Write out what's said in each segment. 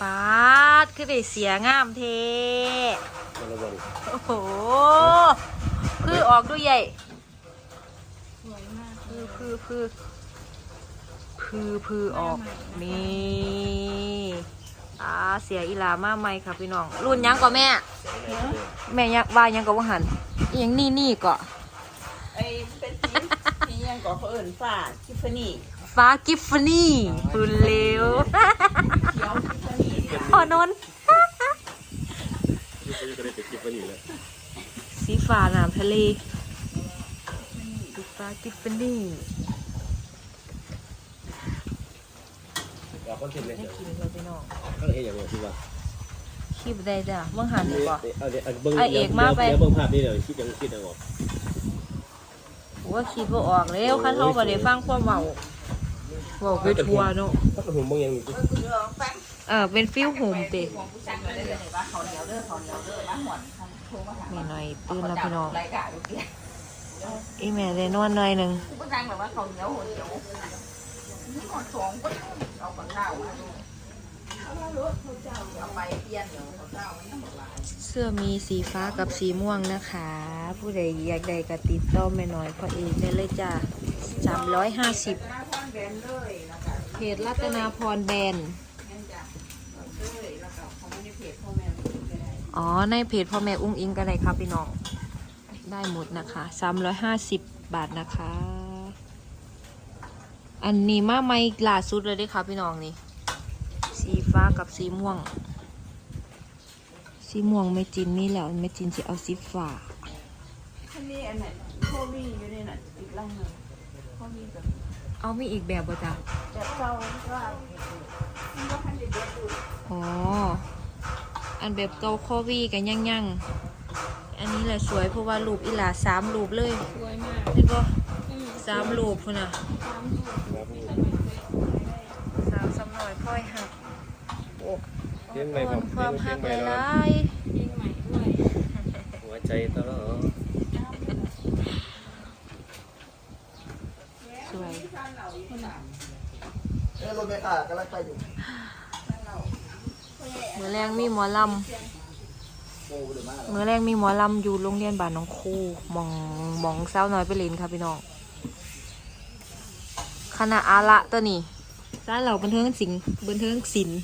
ปาดคือได้เสียงามเทมันระเบิดโอ้โหคือออกดูใหญ่สวยมากคือคือคือคือคือออกนี่อ่าเสียอีหลามาใหม่ค่ะพี่น้อง รุ่นยังก่อแม่ แม่ยังว่ายังก็ว่าหันอิหยังนี่นี่ก็ไอ้เป็นสีสียังก่อเขาเอิ่นฝ้าทิฟฟานี่ฟ้ากิฟฟานี่คุณเลว เขียวทิฟฟานี่ พอ นนท์ยุบไปยุบก็ได้ไปกินไปนี่แหละสีฟ้าน้ำทะเลสีฟ้ากิฟฟานี่เราก็กินเลยได้กินเลยพี่น้องข้างเห็นอย่างไรที่ว่าคลิปได้จ้ะเมื่อหันดีกว่าเอาเดี๋ยวเบิ้งไอเอกมาไปเดี๋ยวเบิ้งภาพนี่เดี๋ยวคิดยังคิดยังออกว่าคิดว่าออกแล้วคันเขาบ่ได้ฟังความเว้าเว้าไปทัวเนาะถ้าเป็นหุ่มบิ้งยังคุณลองฟัง เออเป็นฟิลโฮมติของผู้ชายมาได้เลยว่าเขาเหนียวเด้อเขาเหนียวเด้อมาหวนเขาโทรมาถามมีหน่อยตื่นแล้วพี่น้องรายการดูเกี่ยอีแม่ได้นอนหน่อยหนึ่งผู้ชายแบบว่าเขาเหนียวหัวเหนียวนี่หมดสองก็เอาบังเล่ามาดูเอาไปเปลี่ยนเดี๋ยวเขาเจ้ามันต้องบอกว่าเสื้อมีสีฟ้ากับสีม่วงนะคะ ผู้ใดอยากได้ก็ติดต่อแม่น้อยพอเองได้เลยจ้ะสามร้อยห้าสิบหน้าท่อนแบนเลยแล้วก็เพจรัตนาพรแบรนด์ นั่นจ้ะเลยแล้วก็ เขาไม่ได้เพจพ่อแม่ก็ได้อ๋อ ในเพจพ่อแม่อุ้งอิงก็ได้ครับพี่น้อง ได้หมดนะคะสามร้อยห้าสิบบาทนะคะ อันนี้มาไม่ล่าสุดเลยเด้อค่ะพี่น้องนี่ สีฟ้ากับสีม่วง สีม่วงไม่จินนี่แหล้วไม่จินจะเอาสีฟ้า ท่านนี้อันนั้นโควี่อยู่ในนั้นอีกร่างหนึ่งโควี่แบบเอามีอีกแบบบ่จ๊ะแบบเก่าก็มันก็พันเด็ดเด็ดอยู่อ๋ ออันแบบเกาคอวีกันยั่งยั่งๆอันนี้แหละสวยเพราะว่ารูปอีหลาสามรูปเลยสวยมากนี่ก็สามรูปพุ่นน่ะตามดูสาวสำหน่อยพ่อยหักโอ้เลี้ยงใหม่ผอ่อมนความหักหเลี้ยงใหม่ลแล้วายยิ่งใหม่ด้วยหัวใจตลอดๆสวยเออรถเมล์ค่ะกำลังไปอยู่เมื่อแรงมีหมอลโอ้เดี๋ยวมาำเมื่อแรงมีหมอลำอยู่โรงเรียนบ้านน้องครูหมองหมองสาวน้อยไปเล่นค่ะพี่น้องคณะอาละตัวนี้ร้านเราบันเทิงสิงบันเทิงศิลป์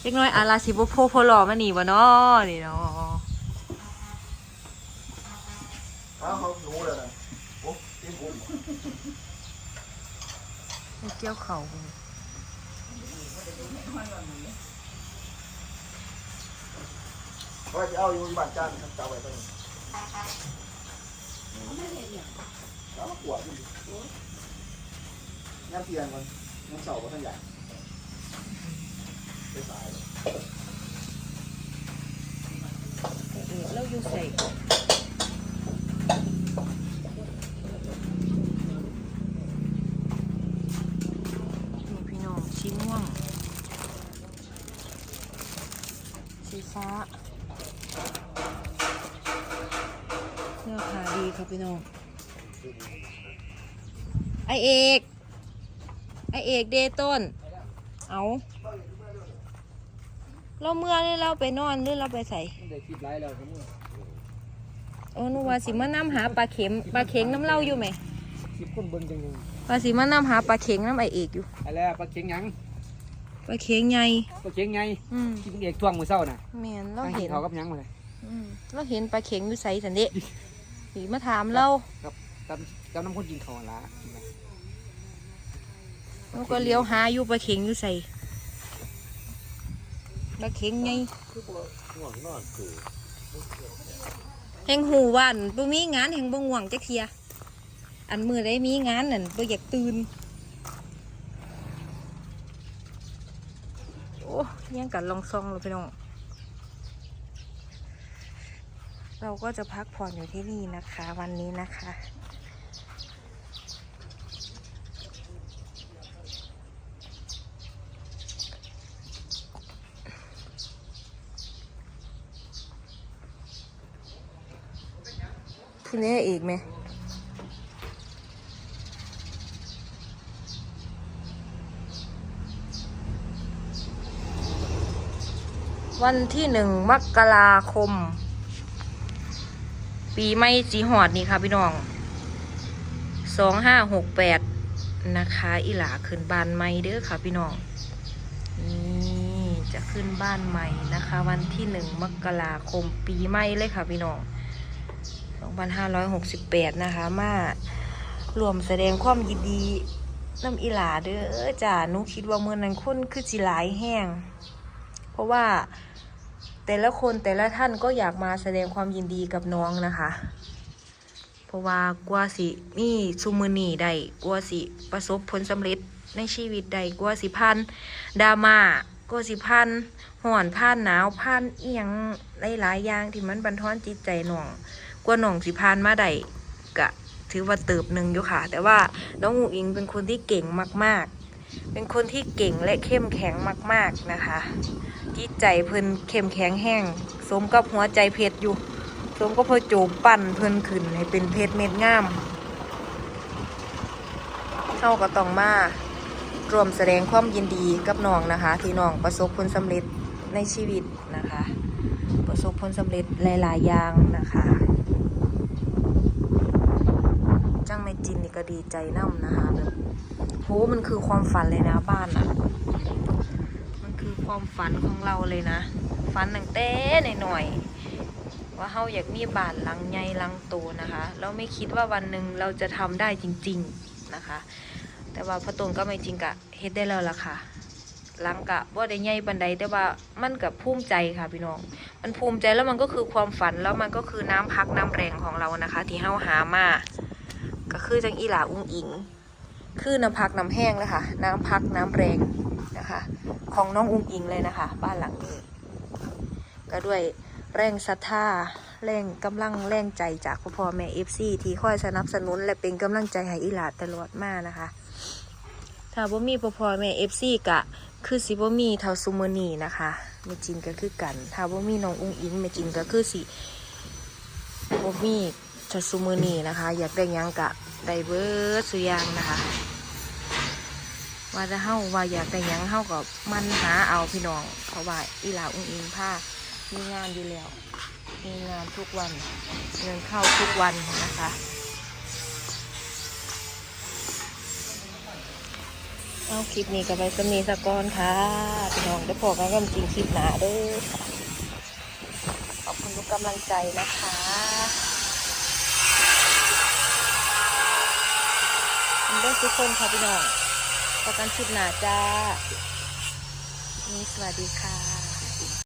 เล็กน้อยอาลาสิบโพโพหล่อมาหนีวะเนาะนี่เนาะอ้าวเขา รู้เลยนะโอ้ทีมผมไปเกี่ยวเขาว่าจะเอาอยู่บ้านจ้างครับจะเอาไว้ตรงนี้แล้วปวดอยู่งานเตียงมันงานเสาก็ทั้งใหญ่ไปสายแล้วอยู่ใส่นี่พี่น้องสีม่วง สีฟ้าเนื้อขาดีครับพี่น้อง ไอเอก ไอเอกเดต้น เอาเราเมื่อเลยเราไปนอนหรือเราไปใส่ได้คิดไรแล้วทั้งหมดโอ้หนูว่าสิมานํหาปลาเข็มปลาเข็งน้ำเล่าอยู่ไหมคิดคนเบิ่งจังเลยว่าสิมานํหาปลาเข็งน้ำไอเอกอยู่อะไรปลาเค็งยัง ปลาเข็งใหญ่ปลาเค็งไงอืมกินเอกท่วงมือเศร้าน่ะแม่นเราให้เห็นเขากับยังมาเลยอืมเราเห็นปลาเข็งอยู่ใส่สันเดะสีมาถามเราครับจำจำน้ำคนกินเขาละเราก็เลี้ยวหาอยู่ปลาเข็งอยู่ใส่ปลาเข็งไงง่วงนอนคือแห่งหูว่านบ่มีงานแห่งบ่ง่วงจักเทียอันมือได้มีงานนั่นบ่อยากตื่นโอ้ ยังกันลองซองเลยพี่น้อง เราก็จะพักผ่อนอยู่ที่นี่นะคะ วันนี้นะคะ คุณแม่อีกไหม วันที่หนึ่งมกราคม ปีไม่จีหอดนี่ค่ะพี่น้องสองห้าหกแปดนะคะ อีหลาขึ้นบ้านใหม่เด้อค่ะพี่น้อง นี่จะขึ้นบ้านใหม่นะคะ วันที่หนึ่งมกราคมปีใหม่เลยค่ะพี่น้อง2568นห้าร้อยหกสิบแปดนะคะ มารวมแสดงความยินดีน้ำอีหลาเด้อจ้านูคิดว่าเมื่อนั้นคนคือจิหลายแห้ง เพราะว่า แต่ละคนแต่ละท่านก็อยากมาแสดงความยินดีกับน้องนะคะ เพราะว่ากว่าสิมีซุมือนีได้กว่าสิประสบผลสำเร็จในชีวิตได้กว่าสิพันดราม่ากว่าสิพันห่อนผ่านหนาวผ่านเอียงหลายๆอย่างที่มันบันทอนจิตใจหน้องกว่าน้องสิพานมาได้กะถือว่าเติบหนึ่งอยู่ค่ะ แต่ว่าน้องอูอิงเป็นคนที่เก่งมาก ๆ เป็นคนที่เก่งและเข้มแข็งมาก ๆนะคะ จิตใจเพิ่นเข้มแข็งแห้ง สมกับหัวใจเพชรอยู่ สมกับพอโจมปั้นเพิ่นขึ้นให้เป็นเพชรเม็ดงามเท่าก็ต้องมารวมแสดงความยินดีกับน้องนะคะ ที่น้องประสบผลสำเร็จในชีวิตนะคะ ประสบผลสำเร็จหลาย ๆ อย่างนะคะจังในจินนี่ก็ดีใจน้ำนะคะแบบ มันคือความฝันเลยนะบ้านอะมันคือความฝันของเราเลยนะ ฝันตั้งแต่หน่อยๆว่าเฮาอยากมีบ้านหลังใหญ่หลังโตนะคะ เราไม่คิดว่าวันหนึ่งเราจะทำได้จริง ๆนะคะ แต่ว่าพระตนก็ไม่จริงกะเฮ็ดได้แล้วล่ะค่ะหลังกะว่าได้ใหญ่บันไดแต่ว่ามันกับภูมิใจค่ะพี่น้อง มันภูมิใจแล้วมันก็คือความฝันแล้วมันก็คือน้ำพักน้ำแรงของเรานะคะ ที่เฮาหามาก็คือจังอีหลาอุ้งอิง คือน้ำพักน้ำแห้งเลยค่ะ น้ำพักน้ำแรงนะคะ ของน้องอุ้งอิงเลยนะคะ บ้านหลังนี้ ก็ด้วยแรงศรัทธาแรงกำลังแรงใจจากพ่อพ่อแม่เอฟซีที่คอยสนับสนุน และเป็นกำลังใจให้อีหลาตลอดมานะคะ ถ้าบ่มีพ่อพ่อแม่เอฟซีกะคือสิบ่มีเท่าซุมอนีนะคะแม่จินก็คือกัน ถ้าบ่มีน้องอุ้งอิงแม่จินก็คือสิบ่มีเท่าซุมอนีนะคะ อยากได้ยังกะ ได้เบิดสุยางนะคะ ว่าจะเฮาว่าอยากได้หยังเฮาก็มันหาเอาพี่น้องเพราะว่าอีหลาอุ้งอิงผ้ามีงานอยู่แล้ว มีงานทุกวันเงินเข้าทุกวันนะคะเอาคลิปนี้ก็ไปสมีสกอนค่ะพี่น้องได้พอกันกันจริงคลิปหนาด้อค่ะขอบคุณทุกกำลังใจนะคะ คุณเด้อทุกคนค่ะพี่น้องพอกันคลิปหนาจ้านี่สวัสดีค่ะ